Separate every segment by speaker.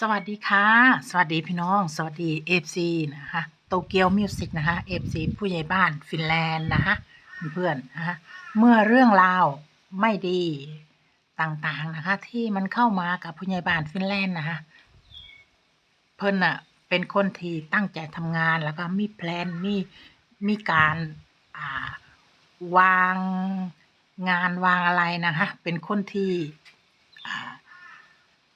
Speaker 1: สวัสดีค่ะ สวัสดีพี่น้อง สวัสดี FC นะคะโตเกียวมิวสิกนะคะ FC ผู้ใหญ่บ้านฟินแลนด์นะคะเพื่อนๆนะคะเมื่อเรื่องราวไม่ดีต่างๆนะคะ ที่มันเข้ามากับผู้ใหญ่บ้านฟินแลนด์นะคะเพิ่นอะเป็นคนที่ตั้งใจทำงานแล้วก็มีแพลนมีมีการอ่าวางงานวางอะไรนะคะ เป็นคนที่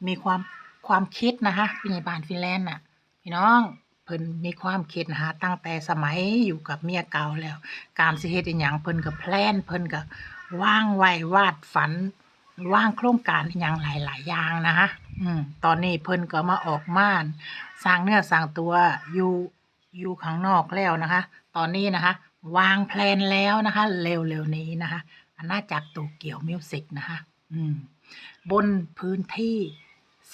Speaker 1: มีความ ความคิดนะคะผู้ใหญ่บ้านฟินแลนด์น่ะพี่น้องเพิ่นมีความคิดนะคะตั้งแต่สมัยอยู่กับเมียเก่าแล้ว การสิเฮ็ดอีหยังเพิ่นก็แพลนเพิ่นก็วางไว้วาดฝันวางโครงการอีหยังหลาย ๆ อย่างนะคะอืมตอนนี้เพิ่นก็มาออกม่านสร้างเนื้อสร้างตัวอยู่อยู่ข้างนอกแล้วนะคะ ตอนนี้นะคะ วางแพลนแล้วนะคะ เร็วๆนี้นะคะอาณาจักรโตเกียวมิวสิกนะคะ อืม บนพื้นที่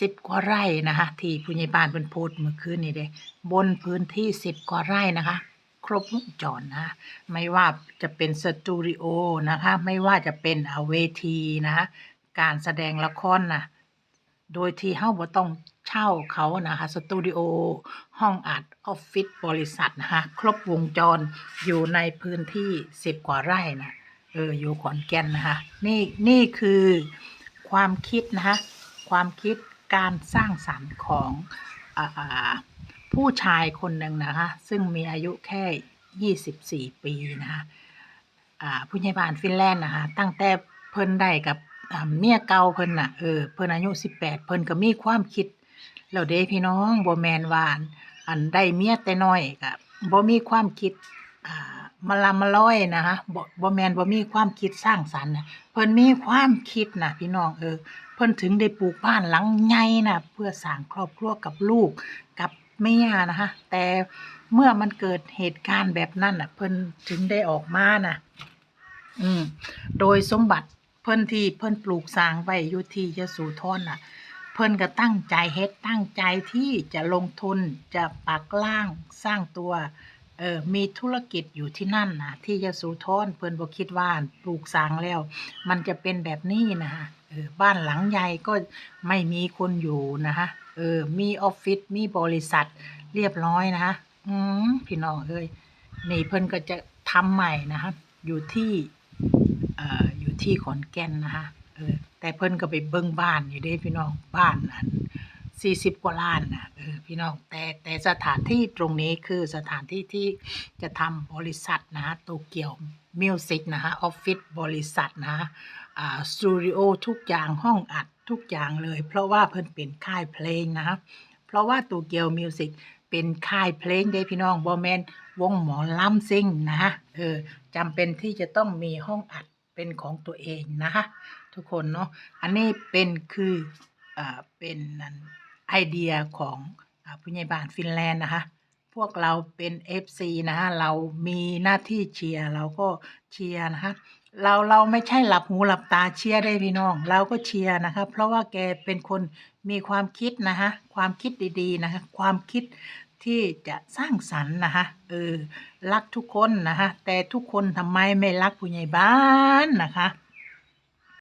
Speaker 1: สิบกว่าไร่นะคะที่ผู้ใหญ่บ้านเป็นโพสเมื่อคืนนี้เด้บนพื้นที่สิบกว่าไร่นะคะ ครบวงจรนะะไม่ว่าจะเป็นสตูดิโอนะคะ ไม่ว่าจะเป็นเอเวทีนะะการแสดงละครนะโดยที่เฮาบ่ต้องเช่าเขานะคะสตูดิโอห้องอัดออฟฟิศบริษัทนะคะครบวงจรอยู่ในพื้นที่สิบกว่าไร่นะเอออยู่ขอนแก่นนะคะนี่นี่คือความคิดนะคะความคิด การสร้างสรรค์ของอผู้ชายคนหนึ่งนะคะ ซึ่งมีอายุแค่ 24 ปีนะคะผู้ใหญ่บ้านฟินแลนด์นะคะตั้งแต่เพิ่นได้กับเมียเก่าเพิ่นน่ะเออเพิ่นอายุ 18 เพิ่นก็มีความคิดแล้วเด้พี่น้องบ่แมนวาน อันได้เมียแต่น้อยก็บ่มีความคิดอ่า มาลามาร้อยนะคะบ่บ่แมนบ่มีความคิดสร้างสรรค์นะเพิ่นมีความคิดนะพี่น้องเออเพิ่นถึงได้ปลูกบ้านหลังใหญ่นะเพื่อสร้างครอบครัวกับลูกกับเมียนะคะแต่เมื่อมันเกิดเหตุการณ์แบบนั้นน่ะ เพิ่นถึงได้ออกมานะอืมโดยสมบัติเพิ่นที่เพิ่นปลูกสร้างไว้อยู่ที่ยโสธรน่ะ เพิ่นก็ตั้งใจเฮ็ดตั้งใจที่จะลงทุนจะปักล่างสร้างตัว เออมีธุรกิจอยู่ที่นั่นนะที่ยโสธรเพิ่นบ่คิดว่าปลูกสร้างแล้ว มันจะเป็นแบบนี้นะคะเออบ้านหลังใหญ่ก็ไม่มีคนอยู่นะคะเออมีออฟฟิศมีบริษัทเรียบร้อยนะคะอืมพี่น้องเอ้ยนี่เพิ่นก็จะทำใหม่นะคะอยู่ที่เอ่ออยู่ที่ขอนแก่นนะคะเออแต่เพิ่นก็ไปเบิ่งบ้านอยู่เด้พี่น้องบ้านอัน สี่สิบกว่าล้านนะเออพี่น้องแต่แต่สถานที่ตรงนี้คือสถานที่ที่จะทำบริษัทนะฮะโตเกียวมิวสิกนะฮะออฟฟิศบริษัทนะฮะอ่าสตูดิโอทุกอย่างห้องอัดทุกอย่างเลย เพราะว่าเพิ่นเป็นค่ายเพลงนะฮะเพราะว่าโตเกียวมิวสิกเป็นค่ายเพลงเด้พี่น้องบอแมนวงหมอลำซิ่งนะฮะเออจำเป็นที่จะต้องมีห้องอัดเป็นของตัวเองนะฮะทุกคนเนาะอันนี้เป็นคืออ่าเป็นนั่น ไอเดียของผู้ใหญ่บ้านฟินแลนด์นะคะ พวกเราเป็น FC นะคะเรามีหน้าที่เชียร์เราก็เชียร์นะคะเราเราไม่ใช่หลับหูหลับตาเชียร์ได้พี่น้อง เราก็เชียร์นะคะเพราะว่าแกเป็นคนมีความคิดนะคะความคิดดีๆนะคะความคิดที่จะสร้างสรรค์นะคะเออรักทุกคนนะคะแต่ทุกคนทำไมไม่รักผู้ใหญ่บ้านนะคะ